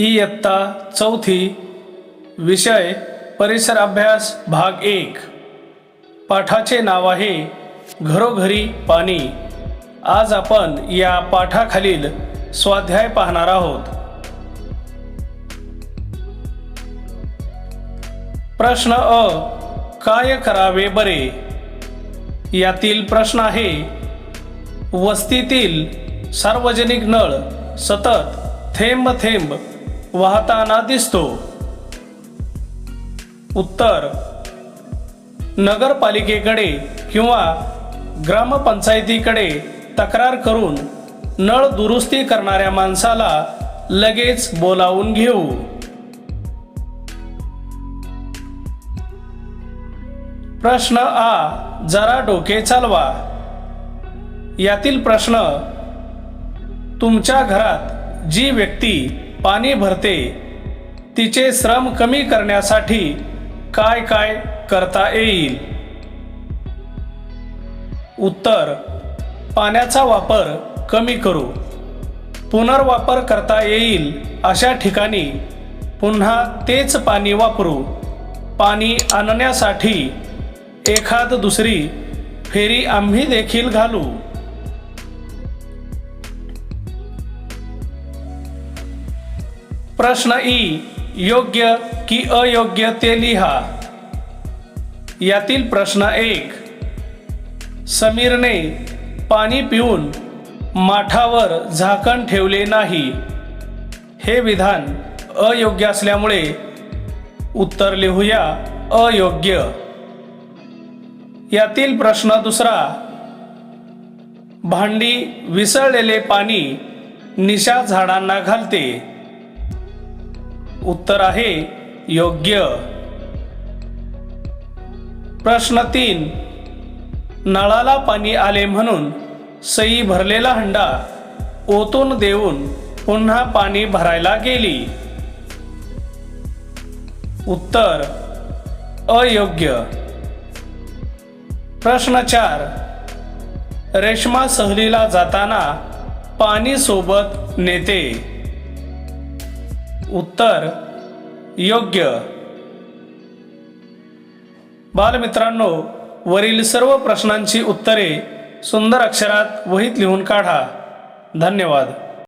इयत्ता चौथी विषय परिसर अभ्यास भाग एक. पाठाचे नाव आहे घरोघरी पाणी. आज आपण या पाठाखालील स्वाध्याय पाहणार आहोत. प्रश्न अ काय करावे बरे? यातील प्रश्न आहे वस्तीतील सार्वजनिक नळ सतत थेंब थेंब वाहताना दिसतो. उत्तर नगरपालिकेकडे किंवा ग्रामपंचायतीकडे तक्रार करून नळ दुरुस्ती करणाऱ्या माणसाला लगेच बोलावून घेऊ. प्रश्न आ जरा डोके चालवा. यातील प्रश्न तुमच्या घरात जी व्यक्ती पाणी भरते तिचे श्रम कमी करण्यासाठी काय काय करता येईल? उत्तर पाण्याचा वापर कमी करू. पुनर्वापर करता येईल अशा ठिकाणी पुन्हा तेच पाणी वापरू. पाणी आणण्यासाठी एखाद दुसरी फेरी आम्ही देखील घालू. प्रश्न ई योग्य की अयोग्य ते लिहा. यातील प्रश्न एक समीरने पाणी पिऊन माठावर झाकण ठेवले नाही. हे विधान अयोग्य असल्यामुळे उत्तर लिहूया अयोग्य. यातील प्रश्न दुसरा भांडी विसळलेले पाणी निशा झाडांना घालते. उत्तर आहे योग्य. प्रश्न तीन नळाला पाणी आले म्हणून सई भरलेला हंडा ओतून देऊन पुन्हा पाणी भरायला गेली. उत्तर अयोग्य. प्रश्न चार रेश्मा सहलीला जाताना पाणी सोबत नेते. उत्तर योग्य. बालमित्रांनो वरील सर्व प्रश्नांची उत्तरे सुंदर अक्षरात वहीत लिहून काढा. धन्यवाद.